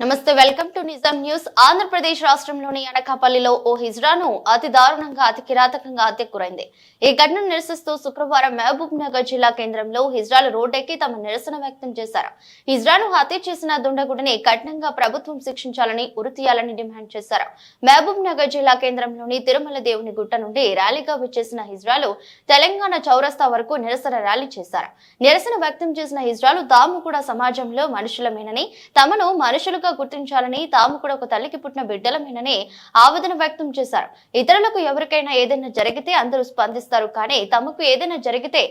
నమస్తే welcome to Nizam news. Andhra Pradesh రాష్ట్రంలోని అనకాపల్లిలో ఓ హిజ్రాను అతి దారుణంగా అతి కిరాతకంగా హత్య గురైంది. ఈ ఘటనను నిరసిస్తూ శుక్రవారం మహబూబ్ నగర్ జిల్లా కేంద్రంలో హిజ్రాలు రోడ్డెక్కి తమ నిరసన వ్యక్తం చేశారు. హిజ్రాను హత్య చేసిన దుండగుడిని కఠినంగా ప్రభుత్వం శిక్షించాలని ఉరితీయాలని డిమాండ్ చేశారు. మహబూబ్ నగర్ జిల్లా కేంద్రంలోని తిరుమల దేవుని గుట్ట నుండి ర్యాలీగా వచ్చేసిన హిజ్రాలు తెలంగాణ చౌరస్తా వరకు నిరసన ర్యాలీ చేశారు. నిరసన వ్యక్తం చేసిన హిజ్రాలు తాము కూడా సమాజంలో మనుషులమేనని తమను మనుషులుగా గుర్తించాలని తాము కూడా ఒక తల్లికి పుట్టిన బిడ్డలమేనని ఆవేదన వ్యక్తం చేశారు. ఇతరులకు ఎవరికైనా ఏదైనా జరిగితే అందరూ స్పందిస్తారు. కానీ తమకు ఏదైనా జరిగితే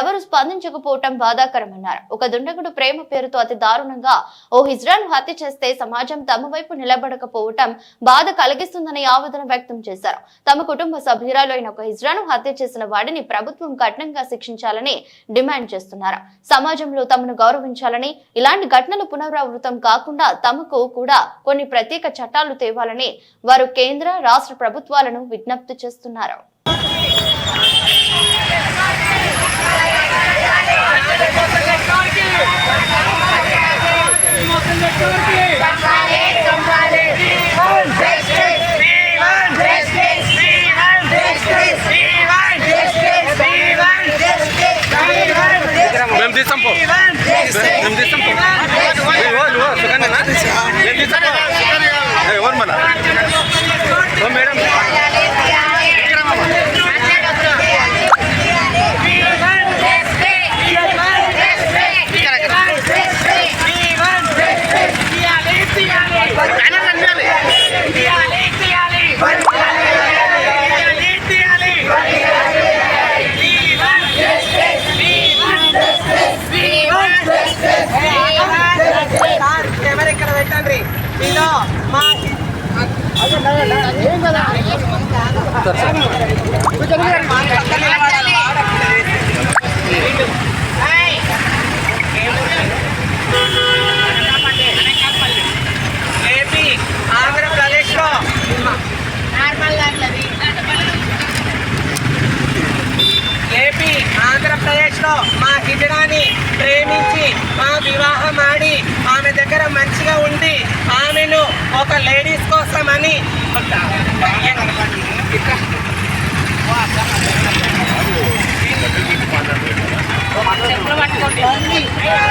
ఎవరు స్పందించకపోవటం బాధాకరమన్నారు. ఒక దుండగుడు ప్రేమ పేరుతో అతి దారుణంగా ఓ హిజ్రాను హత్య చేస్తే సమాజం తమ వైపు నిలబడకపోవటం బాధ కలిగిస్తుందని ఆవేదన వ్యక్తం చేశారు. తమ కుటుంబ సభ్యురాలు అయిన ఒక హిజ్రాను హత్య చేసిన వాడిని ప్రభుత్వం కఠినంగా శిక్షించాలని డిమాండ్ చేస్తున్నారు. సమాజంలో తమను గౌరవించాలని ఇలాంటి ఘటనలు పునరావృతం కాకుండా తమ కు కూడా కొన్ని ప్రత్యేక చట్టాలు తేవాలని వారు కేంద్ర రాష్ట్ర ప్రభుత్వాలను విజ్ఞప్తి చేస్తున్నారు Hey! మేము పెట్టండి. మీలో మా ఏపీ ఆంధ్రప్రదేశ్లో ఏపీ ఆంధ్రప్రదేశ్లో మా హిజడాని ప్రేమించి మా వివాహం ఆడి దగ్గర మంచిగా ఉండి ఆమెను ఒక లేడీస్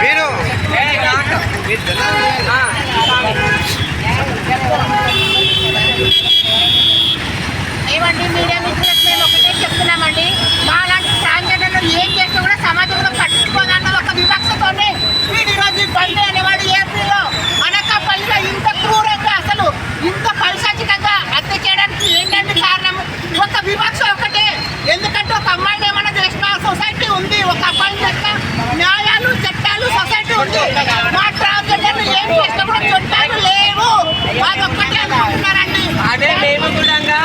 మీరు? రాక. ఆ, ఏమండి మీడియా మిత్రులకు మేము ఒకటే చెప్తున్నామండి. మాలాంటి ట్రాన్స్జెండర్లు ఏం చేస్తే కూడా సమాజంలో పట్టుకోదన్న ఒక వివక్షతోనే వీడి రోజు బండి అనేవాడు ఏపీలో అనకాపల్లిలో ఇంత క్రూరంగా అసలు ఇంత పైశాచికంగా హత్య చేయడానికి ఏంటంటే కారణం ఒక వివక్ష ఒకటే ఎందుకంటే ఒక అమ్మాయిని ఏమన్నా చేసిన సొసైటీ ఉంది ఒక అబ్బాయి చేసిన న్యాయాలు చట్టాలు సొసైటీ ఉంది మా ట్రాన్స్జెండర్లు ఏం చేసినా కూడా చట్టాలు లేవు అదొక్కటే అనుకుంటున్నారండి అదే మేము కూడా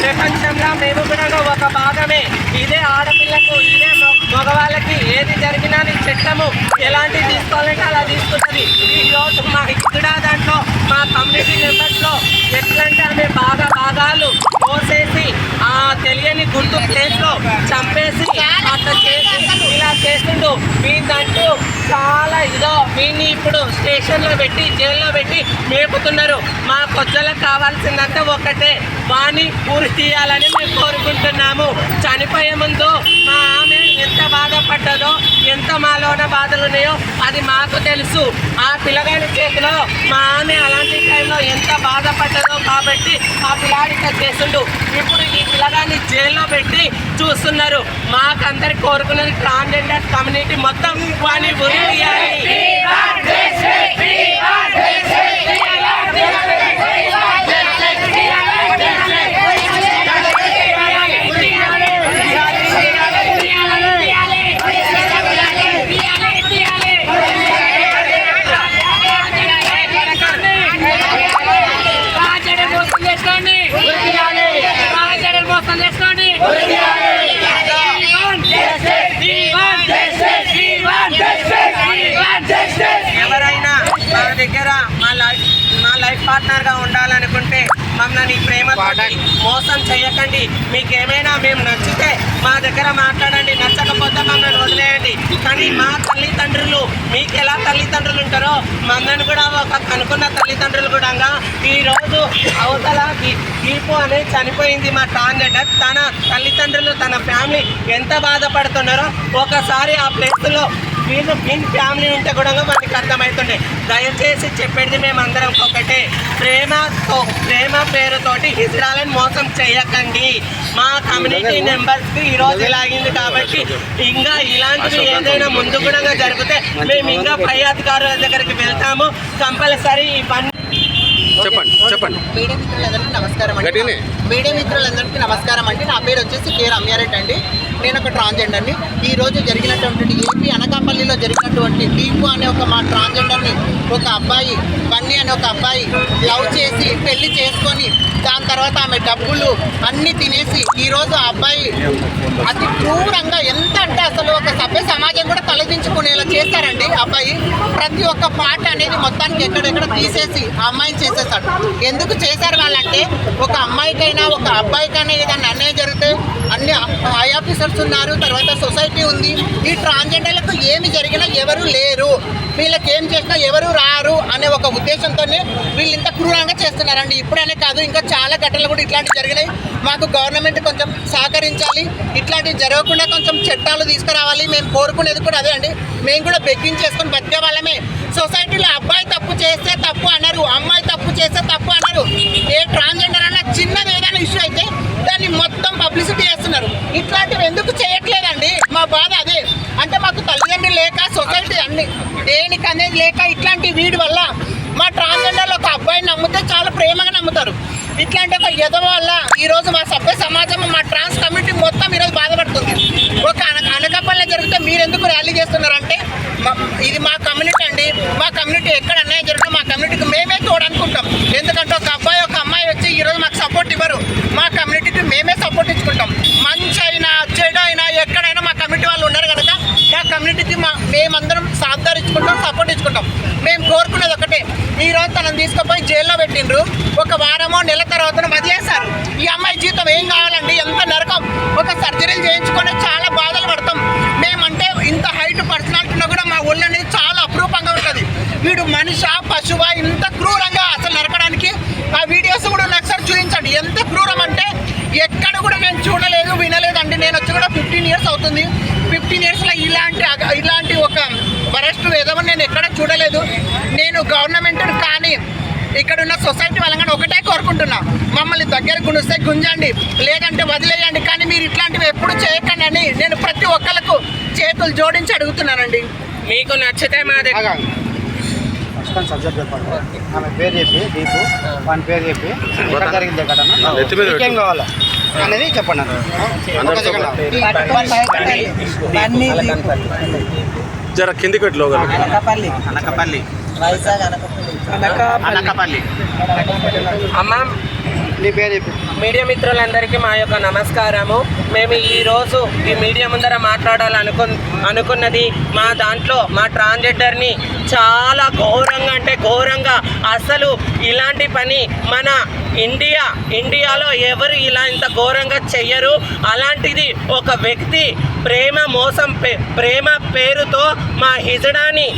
ప్రపంచంలో మేము కూడా ఒక భాగమే ఇదే ఆడపిల్లకు ఇదే మొ- మగవాళ్ళకి ఏది జరిగినా నీ చట్టము ఎలాంటి తీసుకోవాలంటే అలా తీసుకుంటుంది. ఈ మా ఇక్కడ దాంట్లో మా కమ్యూనిటీ మెంబర్స్లో ఎట్లంటే ఆమె బాగా భాగాలు కోసేసి ఆ తెలియని గుర్తు ప్లేస్లో చంపేసి అట్లా చేసి ఇలా చేస్తుండు మీదంటూ చాలా ఇదో మీని ఇప్పుడు స్టేషన్లో పెట్టి జైల్లో పెట్టి మేపుతున్నారు. మా కొజ్జలకు కావాల్సిందంతా ఒకటే. వాణి పూర్తి తీయాలని మేము కోరుకుంటున్నాము. చనిపోయే ముందు మా ఆమె ఎంత బాధపడ్డదో ఎంత మాలోన బాధలు ఉన్నాయో అది మాకు తెలుసు. ఆ పిల్లగాడి చేతిలో మా ఆమె అలాంటి టైంలో ఎంత బాధపడ్డదో కాబట్టి ఆ పిల్లాడిక చేస్తుండు ఇప్పుడు ఈ పిల్లగాన్ని జైల్లో పెట్టి చూస్తున్నారు. మాకందరికి కోరుకున్నది ట్రాన్స్జెండర్ కమ్యూనిటీ మొత్తం వాని ఉరి తీయాలి రాజడే మోసం చేసుకోండి రాజడే మోసం చేసుకోండి ఎవరైనా మా దగ్గర మా లైఫ్ మా లైఫ్ పార్ట్నర్గా ఉండాలనుకుంటే మమ్మల్ని ఈ ప్రేమ మోసం చేయకండి. మీకు ఏమైనా మేము నచ్చితే మా దగ్గర మాట్లాడండి. నచ్చకపోతే మమ్మల్ని వదిలేయండి. కానీ మా తల్లిదండ్రులు మీకు ఎలా తల్లిదండ్రులు ఉంటారో మమ్మల్ని కూడా ఒక అనుకున్న తల్లిదండ్రులు కూడా ఈరోజు అవతల దీపు అనేది చనిపోయింది మా ట్రాన్స్జెండర్ తన తల్లిదండ్రులు తన ఫ్యామిలీ ఎంత బాధపడుతున్నారో ఒకసారి ఆ ప్లేస్లో వీళ్ళు వీళ్ళ ఫ్యామిలీ ఉంటే కూడా మనకి అర్థమవుతుండే. దయచేసి చెప్పేది మేమందరం ఒకటే. ప్రేమతో ప్రేమ పేరుతోటి హిజ్రాలను మోసం చేయకండి. మా కమ్యూనిటీ మెంబర్స్కి ఈరోజు ఇలాగింది కాబట్టి ఇంకా ఇలాంటివి ఏదైనా ముందు కూడా జరిగితే మేము ఇంకా పై అధికారుల దగ్గరికి వెళ్తాము. కంపల్సరీ ఈ పని చెప్పండి చెప్పండి. మీడియా మిత్రులందరికీ నమస్కారం అండి. మీడియా మిత్రులందరికీ నమస్కారం అండి. నా పేరు వచ్చేసి కే రమ్యారెడ్డి అండి. నేను ఒక ట్రాన్స్జెండర్ని ఈ రోజు జరిగినటువంటి ఏపీ అనకాపల్లిలో జరిగినటువంటి దీపు అనే ఒక మా ట్రాన్స్జెండర్ని ఒక అబ్బాయి బన్నీ అనే ఒక అబ్బాయి లవ్ చేసి పెళ్ళి చేసుకొని దాని తర్వాత ఆమె డబ్బులు అన్ని తినేసి ఈ రోజు ఆ అబ్బాయి అతి క్రూరంగా ఎంత అంటే అసలు ఒక సభ్య సమాజం కూడా తలదించుకునేలా చేస్తారండి ఆ అబ్బాయి. ప్రతి ఒక్క పాట అనేది మొత్తానికి ఎక్కడెక్కడ తీసేసి ఆ అమ్మాయిని చేసేస్తాడు ఎందుకు చేశారు వాళ్ళంటే ఒక అమ్మాయికైనా ఒక అబ్బాయికైనా ఏదైనా అన్యాయం జరిగితే అన్ని హై ఆఫీసర్స్ చేస్తున్నారు తర్వాత సొసైటీ ఉంది. ఈ ట్రాన్స్జెండర్లకు ఏమి జరిగినా ఎవరు లేరు. వీళ్ళకి ఏం చేసినా ఎవరు రారు అనే ఒక ఉద్దేశంతోనే వీళ్ళు ఇంత క్రూరంగా చేస్తున్నారండి. ఇప్పుడనే కాదు ఇంకా చాలా ఘటనలు కూడా ఇట్లాంటివి జరిగినాయి. మాకు గవర్నమెంట్ కొంచెం సహకరించాలి. ఇట్లాంటివి జరగకుండా కొంచెం చట్టాలు తీసుకురావాలి. మేము కోరుకునేది కూడా అదే అండి. మేము కూడా బెగ్గించేసుకొని బతికే వాళ్ళమే. సొసైటీలో అబ్బాయి తప్పు చేస్తే తప్పు అన్నారు అమ్మాయి తప్పు చేస్తే తప్పు అన్నారు ఏ ట్రాన్స్జెండర్ అన్న చిన్నది ఏదైనా ఇష్యూ అయితే దాన్ని మొత్తం పబ్లిసిటీ చేస్తున్నారు. ఇట్లాంటివి ఎందుకు చేయట్లేదండి? మా బాధ అదే. అంటే మాకు తల్లిదండ్రులు లేక సొసైటీ అన్ని దేనికి అనేది లేక ఇట్లాంటి వీడి వల్ల మా ట్రాన్స్జెండర్లు ఒక అబ్బాయిని నమ్మితే చాలా ప్రేమగా నమ్ముతారు. ఇట్లాంటి ఒక ఎదవ వల్ల ఈరోజు మా సభ్య సమాజం మా ట్రాన్స్ కమ్యూనిటీ మొత్తం ఈరోజు బాధపడుతుంది. ఒక అన్యాయం జరిగితే మీరు ఎందుకు ర్యాలీ చేస్తున్నారంటే ఇది మా కమ్యూనిటీ అండి. మా కమ్యూనిటీ ఎక్కడ అన్యాయం జరిగినా మా కమ్యూనిటీకి మేమే తోడనుకుంటాం. ఎందుకంటే ఒక అబ్బాయి ఒక అమ్మాయి వచ్చి ఈ రోజు మాకు సపోర్ట్ ఇవ్వరు. మా కమ్యూనిటీకి మేమే సపోర్ట్ ఇచ్చుకుంటాం. మంచి అయినా చెడు అయినా ఎక్కడైనా మా కమ్యూనిటీ వాళ్ళు ఉన్నారు కనుక మా కమ్యూనిటీకి మా మేమందరం సాధారించుకుంటాం సపోర్ట్ ఇచ్చుకుంటాం. మేము కోరుకునేది ఒకటే. ఈ రోజు తనని తీసుకుపోయి జైల్లో పెట్టిండ్రు. ఒక వారమో నెల తర్వాత వదిలేశారు ఈ అమ్మాయి జీవితం ఏం కావాలి ఉన్నా అనేది చాలా అపురూపంగా ఉంటుంది. వీడు మనిషి పశువా ఇంత క్రూరంగా అసలు నరకడానికి ఆ వీడియోస్ కూడా ఒకసారి చూపించండి. ఎంత క్రూరం అంటే ఎక్కడ కూడా నేను చూడలేదు వినలేదండి. నేను వచ్చి కూడా ఫిఫ్టీన్ ఇయర్స్ అవుతుంది. ఫిఫ్టీన్ ఇయర్స్లో ఇలాంటి ఇలాంటి ఒక వరస్ట్ ఏదో నేను ఎక్కడ చూడలేదు. నేను గవర్నమెంట్ కానీ ఇక్కడ ఉన్న సొసైటీ వాళ్ళని ఒకటే కోరుకుంటున్నా. మమ్మల్ని దగ్గర గుణిస్తే గుంజండి లేదంటే వదిలేయండి. కానీ మీరు ఇట్లాంటివి ఎప్పుడు చేయకండి అని నేను ప్రతి ఒక్కరికి చేతులు జోడించి అడుగుతున్నానండి. మీకు నచ్చితే మా దగ్గర ఫస్ట్ సబ్జెక్ట్ చెప్పండి ఆమె పేరు చెప్పి దీపు వాని పేరు చెప్పి ఎక్కడ జరిగింది ఘటన నెత్తి మీద మీకేం కావాలా అనేది చెప్పండి జర కిందికి అనకపల్లి అనకపల్లి అనకపల్లి అమ్మ నీ పేరు చెప్పి మీడియా మిత్రులందరికీ మా యొక్క నమస్కారము. మేము ఈరోజు ఈ మీడియా ముందర మాట్లాడాలనుకు అనుకున్నది మా దాంట్లో మా ట్రాన్స్జెండర్ని చాలా ఘోరంగా అంటే ఘోరంగా అసలు ఇలాంటి పని మన ఇండియా ఇండియాలో ఎవరు ఇలా ఇంత ఘోరంగా చెయ్యరు. అలాంటిది ఒక వ్యక్తి ప్రేమ మోసం పే- ప్రేమ పేరుతో మా హిజడాని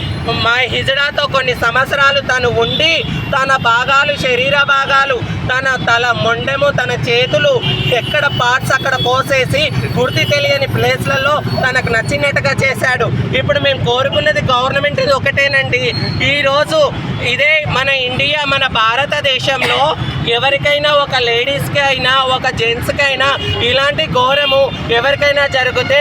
మా హిజడాతో కొన్ని సంవత్సరాలు తను ఉండి తన భాగాలు శరీర భాగాలు తన తల మొండెము తన చేతులు ఎక్కడ పార్ట్స్ అక్కడ కోసేసి గుర్తి తెలియని ప్లేస్లలో తనకు నచ్చినట్టుగా చేశాడు. ఇప్పుడు మేము కోరుకున్నది గవర్నమెంట్ ఇది ఒకటేనండి. ఈరోజు ఇదే మన ఇండియా మన భారతదేశంలో ఎవరికైనా ఒక లేడీస్కి అయినా ఒక జెంట్స్కి అయినా ఇలాంటి ఘోరము ఎవరికైనా జరిగితే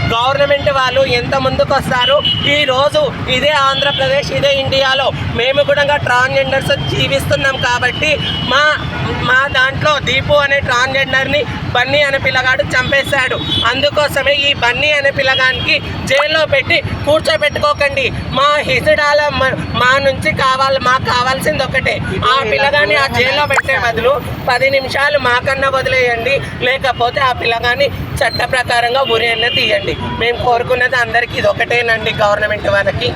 గవర్నమెంట్ వాళ్ళు ఎంత ముందుకు వస్తారు ఈరోజు ఇదే ఆంధ్రప్రదేశ్ ఇదే ఇండియాలో మేము కూడా ట్రాన్స్జెండర్స్ జీవిస్తున్నాం కాబట్టి మా మా దాంట్లో దీపు అనే ట్రాన్స్జెండర్ని బన్నీ అనే పిల్లగాడు చంపేశాడు. అందుకోసమే ఈ బన్నీ అనే పిల్లగానికి జైల్లో పెట్టి కూర్చోబెట్టుకోకండి. మా హిజడాల మా నుంచి కావాలి మాకు కావాల్సింది ఒకటే. ఆ పిల్లగాని ఆ జైల్లో పెట్టే బదులు పది నిమిషాలు మాకన్నా వదిలేయండి. లేకపోతే ఆ పిల్లగాని చట్ట ప్రకారంగా ఉరియన్న తీయండి. మేము కోరుకున్నది అందరికీ ఇది ఒకటేనండి గవర్నమెంట్ వాళ్ళకి.